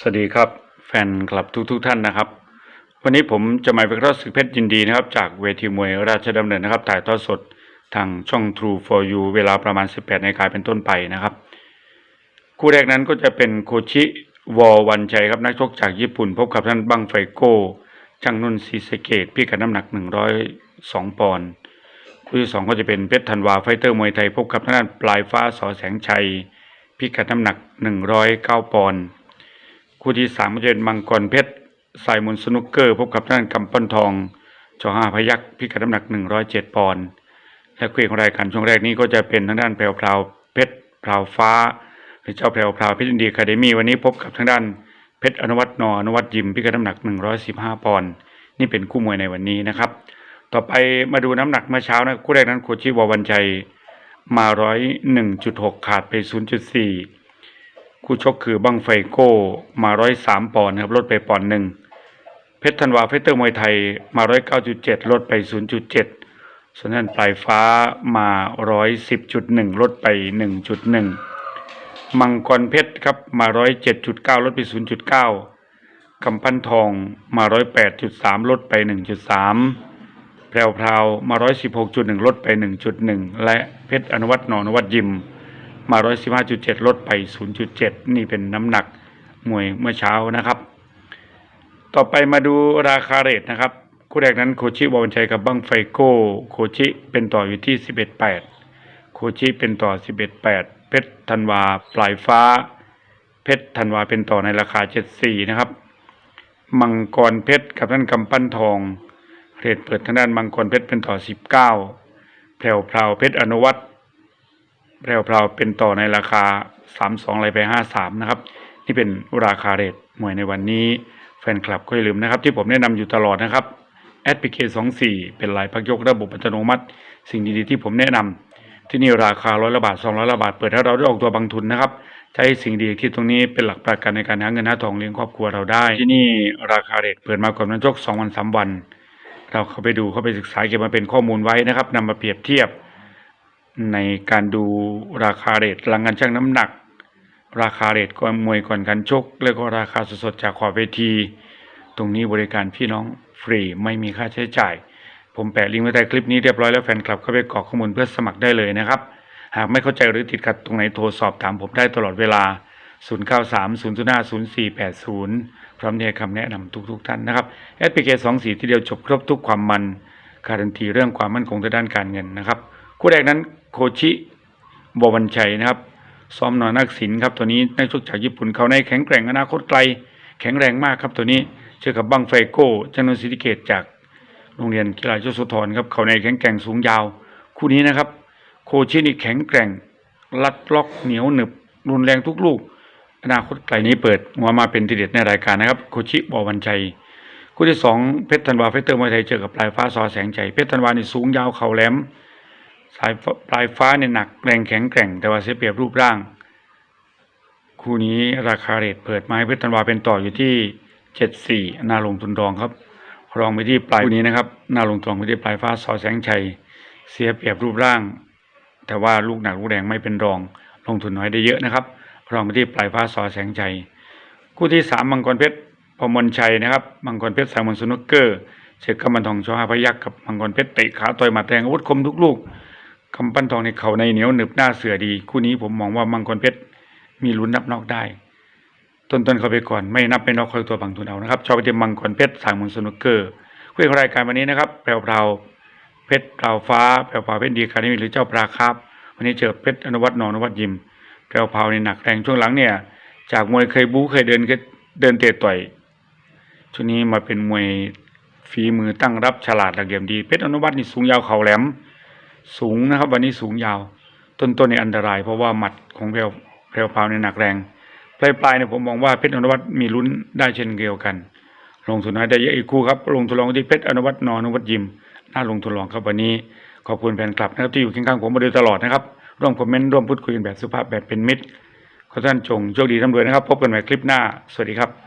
สวัสดีครับแฟนคลับทุกๆทท่านนะครับ วันนี้ผมจะมาเป็นรอดศึกเพชรยินดีนะครับ จากเวทีมวยราชดำเนินนะครับ ถ่ายทอดสดทางช่อง True for You เวลาประมาณ 18นาฬิกาเป็นต้นไปนะครับ คู่แรกนั้นก็จะเป็นโคชิวอวันชัยครับนักชกจากญี่ปุ่น พบกับท่านบังไฟโก้จังนุ่นซีสเกตพี่กัดน้ำหนัก 102 ปอนด์คู่ที่สองก็จะเป็นเพชรธันวาไฟเตอร์มวยไทย พบกับท่านปลายฟ้าสอแสงชัยพี่กัดน้ำหนัก 109 ปอนด์ คู่ที่สามก็จะเป็นมังกรเพชรสายมุนสนุกเกอร์พบกับท่านกำปั้นทองจอห้าพยักพิกัดน้ำหนักหนึ่งร้อยเจ็ดปอนด์และคู่เอกของรายการช่วงแรกนี้ก็จะเป็นทางด้านแพรวพราวเพชรพราวฟ้า หรือเจ้าแพรวพราวเพชรยินดีคาเดมี่วันนี้พบกับทางด้านเพชรอนุวัฒน์นออนุวัฒยิมพิกัดน้ำหนักหนึ่งร้อยสิบห้าปอนด์นี่เป็นคู่มวยในวันนี้นะครับ ต่อไปมาดูน้ำหนักเมื่อเช้านะคู่แรกนั้นโคชิวาวันชัยมาร้อยหนึ่งจุดหกขาดไปศูนย์จุดสี่ คู่ชกคือบังไฟโก้มาร้อยสามปอนด์ครับลดไปปอนด์หนึ่งเพชรธันวาไฟเตอร์มวยไทยมาร้อยเก้าจุดเจ็ดลดไปศูนย์จุดเจ็ดส่วนนั้นปลายฟ้ามาร้อยสิบจุดหนึ่งลดไปหนึ่งจุดหนึ่งมังกรเพชรครับมาร้อยเจ็ดจุดเก้าลดไปศูนย์จุดเก้ากำปั้นทองมาร้อยแปดจุดสามลดไปหนึ่งจุดสามแพรวพราวมาร้อยสิบหกจุดหนึ่งลดไปหนึ่งจุดหนึ่งและเพชรอนุวัฒน์นอนวัฒน์ยิม มา115.7ลดไป0.7นี่เป็นน้ำหนักมวยเมื่อเช้านะครับ ต่อไปมาดูราคาเรทนะครับ คู่แรกนั้นโคชิวอวันชัยกับบังไฟโก้โคชิเป็นต่ออยู่ที่11.8โคชิเป็นต่อ11.8เพชรธันวาปลายฟ้า เพชรธันวาเป็นต่อในราคา74นะครับ มังกรเพชรกับท่านกำปั้นทองเรทเปิดทางด้านมังกรเพชรเป็นต่อ19แพรวพราวเพชรอนุวัฒน แพรวพราวเป็นต่อในราคา 32ไรไป 53 นะครับ นี่เป็นราคาเรทมวยในวันนี้แฟนคลับก็อย่าลืมนะครับ ที่ผมแนะนำอยู่ตลอดนะครับแอดพีเค24เป็นลายพักยกระบบอัตโนมัติ สิ่งดีๆที่ผมแนะนำที่นี่ราคาร้อยละบาท200ละบาท เปิดให้เราได้ออกตัวบางทุนนะครับ ใช้สิ่งดีที่ตรงนี้เป็นหลักประกันในการหาเงินหาทองเลี้ยงครอบครัวเราได้ ที่นี่ราคาเรทเปิดมาก่อนวันชก2วัน3วัน เราเข้าไปดูเข้าไปศึกษาเก็บมาเป็นข้อมูลไว้นะครับนำมาเปรียบเทียบ ในการดูราคาเรทหลังการชั่งน้ำหนัก ราคาเรทก่อนมวยก่อนการชก แล้วก็ราคาสดๆจากขอบเวที ตรงนี้บริการพี่น้องฟรีไม่มีค่าใช้จ่าย ผมแปะลิงก์ไว้ใต้คลิปนี้เรียบร้อยแล้วแฟนคลับเข้าไปกรอกข้อมูลเพื่อสมัครได้เลยนะครับ หากไม่เข้าใจหรือติดขัดตรงไหนโทรสอบถามผมได้ตลอดเวลา 0930050480 พร้อมให้คำแนะนำทุกๆทท่านนะครับแอดพีเคสองสีที่เดียวจบครบทุกความมันการันตีเรื่องความมั่นคงทางด้านการเงินนะครับ คู่แรกนั้นโคชิบวันชัยนะครับ ซ้อมนอนนักศิลป์ครับตัวนี้นักชกจากญี่ปุ่นเขาในแข็งแกร่งอนาคตไกล แข็งแรงมากครับตัวนี้เจอกับบังไฟโก้จันนสิทธิเกตจากโรงเรียนกีฬาชุสุธรครับเขาในแข็งแกร่งสูงยาว คู่นี้นะครับ โคชินี่แข็งแกร่ง ลัดล็อกเหนียวหนึบรุนแรงทุกลูก อนาคตไกลนี้เปิดหัวมาเป็นทีเด็ดในรายการนะครับ โคชิบวันชัยคู่ที่สองเพชรธันวาไฟเตอร์มวยไทยเจอกับปลายฟ้าซอแสงใจเพชรธันวานี่สูงยาวเข่าแหลม สายปลายฟ้าเนี่ยหนักแรงแข็งแกร่ง แต่ว่าเสียเปรียบรูปร่าง คู่นี้ราคาเรทเปิดไม้เพชรธันวาเป็นต่ออยู่ที่เจ็ดสี่นาลงทุนรองครับ รองไปที่ปลายคู่นี้นะครับนาลงทุนรองไปที่ปลายฟ้าสอแสงชัย เสียเปรียบรูปร่าง แต่ว่าลูกหนักลูกแรงไม่เป็นรอง ลงทุนน้อยได้เยอะนะครับ รองไปที่ปลายฟ้าสอแสงชัย คู่ที่สามมังกรเพชรพมลชัยนะครับมังกรเพชรสายมนต์สนุกเกอร์เชอกำมันทองชอหาพยักกับมังกรเพชรเตะขาต่อยหมัดแทงอาวุธคมทุกลูก กำปั้นทองในเขาในเหนียวหนึบหน้าเสือดี คู่นี้ผมมองว่ามังกรเพชรมีลุ้นนับนอกได้ ต้นๆเขาไปก่อนไม่นับไม่นอกคอยตัวบังทุนเอานะครับชอบไปที่มังกรเพชรสายมนสนุกเกอร์คู่ของรายการวันนี้นะครับแพรวพราเพชรพราฟ้าแพรวพราเพชรดีคาร์นี่หรือเจ้าปลาครับ วันนี้เจอเพชรอนุวัฒน์นอนุวัฒน์ยิมแพรวพราในหนักแรงช่วงหลังเนี่ย จากมวยเคยบู๊เคยเดินเดินเตะต่อยช่วงนี้มาเป็นมวยฝีมือตั้งรับฉลาดหลักเหลี่ยมดีเพชรอนุวัฒน์นี่สูงยาวเข่าแหลม สูงนะครับ วันนี้สูงยาว ต้นๆในอันตราย เพราะว่าหมัดของแพรวแพรวพาวในหนักแรงปลายปลายๆเนี่ยผมมองว่าเพชรอนุวัฒน์มีลุ้นได้เช่นเดียวกัน ลงทุนน้อยได้เยอะอีกคู่ครับ ลงทุนรองที่เพชรอนุวัฒน์นอนุวัฒน์ยิมน่าลงทุนรองครับวันนี้ขอบคุณแฟนคลับนะครับที่อยู่ข้างๆผมมาโดยตลอดนะครับร่วมคอมเมนต์ร่วมพูดคุยกันแบบสุภาพแบบเป็นมิตรขอท่านจงโชคดีร่ำรวยนะครับ พบกันใหม่คลิปหน้า สวัสดีครับ